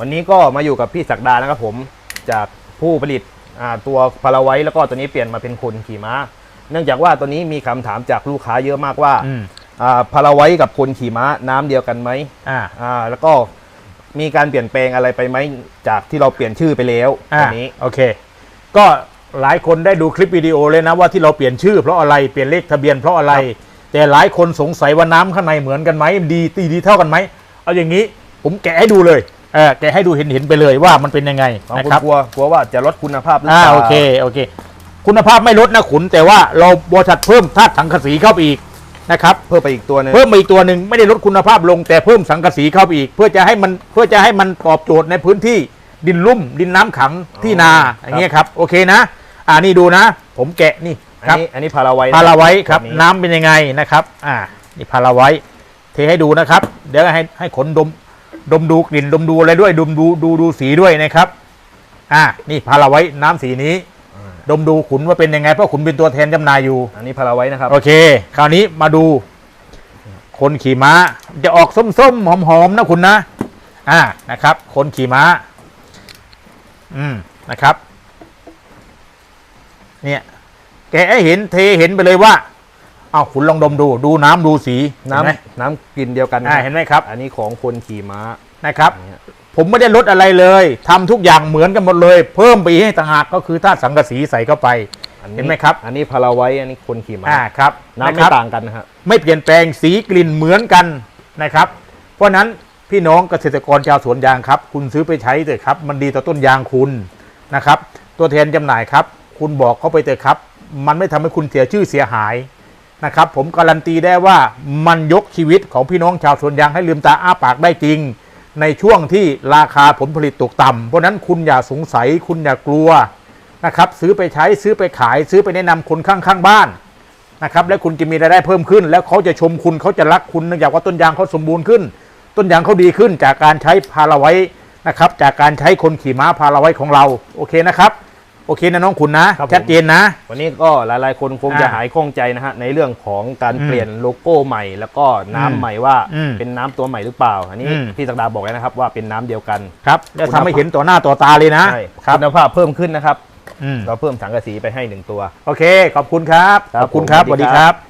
วันนี้ก็มาอยู่กับพี่ศักดานะครับผมจากผู้ผลิตอ่าตัวพาราไว้แล้วก็ตัวนี้เปลี่ยนมาเป็นคนขี่ม้า เนื่องจากว่าตัวนี้มีคำถามจากลูกค้าเยอะมากว่าอืมอ่าพาราไว้กับคนขี่ม้าน้ำเดียวกันไหมอ่าอ่าแล้วก็มีการเปลี่ยนแปลงอะไรไปไหมจากที่เราเปลี่ยนชื่อไปแล้วอ่าตัวนี้โอเค ก็หลายคนได้ดูคลิปวิดีโอเลยนะว่าที่เราเปลี่ยนชื่อเพราะอะไรเปลี่ยนเลขทะเบียนเพราะอะไร แต่หลายคนสงสัยว่าน้ำข้างในเหมือนกันไหมดีตีดีเท่ากันไหมเอาอย่างนี้ผมแกะให้ดูเลย เออแกะให้ดูเห็นเห็นไปเลยว่ามันเป็นยังไงบางนะคนครับกลัวกลัวว่าจะลดคุณภาพหรืออ่าเปล่าโอเคโอเค คุณภาพไม่ลดนะขุน แต่ว่าเราบริษัทเพิ่มธาตุสังกะสีเข้าไปอีกนะครับ เพิ่มไปอีกตัวหนึงเพิ่มมาอีกตัวหนึ่งไม่ได้ลดคุณภาพลงแต่เพิ่มสังกะสีเข้าไปอีก เพื่อจะให้มันเพื่อจะให้มันตอบโจทย์ในพื้นที่ดินลุ่ม ดินน้ำขังที่นาอย่างเงี้ยครับ โอเคนะ อ่านี่ดูนะ ผมแกะนี่อันครับนี้อันนี้พาราไว้นะพาราไว้ครับแบบน้ำเป็นยังไงนะครับ อ่านี่พาราไว้เทให้ดูนะครับ เดี๋ยวให้ให้ขนดม ดมดูกลิ่นดมดูอะไรด้วยดมดูดูดูสีด้วยนะครับ อ่านี่พาราไว้น้ำสีนี้ ดมดูขุนว่าเป็นยังไง เพราะขุนเป็นตัวแทนจำหน่ายอยู่ อันนี้พาราไว้นะครับ โอเค คราวนี้มาดู คนขี่ม้า จะออกส้มๆ หอมๆนะคุณนะ อ่านะครับ คนขี่ม้า อืมนะครับ เนี่ย แกให้เห็นเทเห็นไปเลยว่า เอาคุณลองดมดูดูน้ำดูสีน้เห็ไหมำน้ำกลิ่นเดียวกันอ่าเห็นไหมครับอันนี้ของคนขี่ม้านะครับอันนี้ผมไม่ได้ลดอะไรเลยทำทุกอย่างเหมือนกันหมดเลย เพิ่มไปอีกให้ต่างหากก็คือธาตุสังกะสีใส่เข้าไป อันเห็นไหมครับ อันนี้พาราไว้อันนี้คนขี่ม้าอ่าครับน้ำนะไม่ครับ ต่างกันนะฮะ ไม่เปลี่ยนแปลงสีกลิ่นเหมือนกันนะครับ เพราะฉะนั้นพี่น้องเกษตรกรชาวสวนยางครับ คุณซื้อไปใช้เถอะครับ มันดีต่อต้นยางคุณนะครับ ตัวแทนจำหน่ายครับ คุณบอกเขาไปเถอะครับ มันไม่ทำให้คุณเสียชื่อเสียหาย นะครับผมการันตีได้ว่ามันยกชีวิตของพี่น้องชาวสวนยางให้ลืมตาอ้าปากได้จริง ในช่วงที่ราคาผลผลิตตกต่ำเพราะนั้นคุณอย่าสงสัยคุณอย่ากลัวนะครับซื้อไปใช้ซื้อไปขายซื้อไปแนะนำคนข้างๆบ้านนะครับและคุณจะมีรายได้เพิ่มขึ้น แล้วเขาจะชมคุณเขาจะรักคุณเนื่องจากว่าต้นยางเขาสมบูรณ์ขึ้น ต้นยางเขาดีขึ้นจากการใช้พาราไว้นะครับจากการใช้คนขี่ม้าพาราไว้ของเราโอเคนะครับ โอเคนะน้องคุณนะครับผม ชัดเจนนะ วันนี้ก็หลายๆ คนคงจะอ่าหายข้องใจนะฮะในเรื่องของการอืมเปลี่ยนโลโก้ใหม่ แล้วก็น้ำอืมใหม่ว่าอืมเป็นน้ำตัวใหม่หรือเปล่า อันนี้อืม พี่สักดาบอกแล้วนะครับว่าเป็นน้ำเดียวกัน ครับแล้วคุณทำให้ภาพเห็นต่อหน้าต่อตาเลยนะใช่ครับคุณภาพเพิ่มขึ้นนะครับ อืมเราเพิ่มสังกะสีไปให้หนึ่งตัว โอเค ขอบคุณครับ ครับขอบคุณครับ ผมสสวัวัสสดีดีคครัรับบ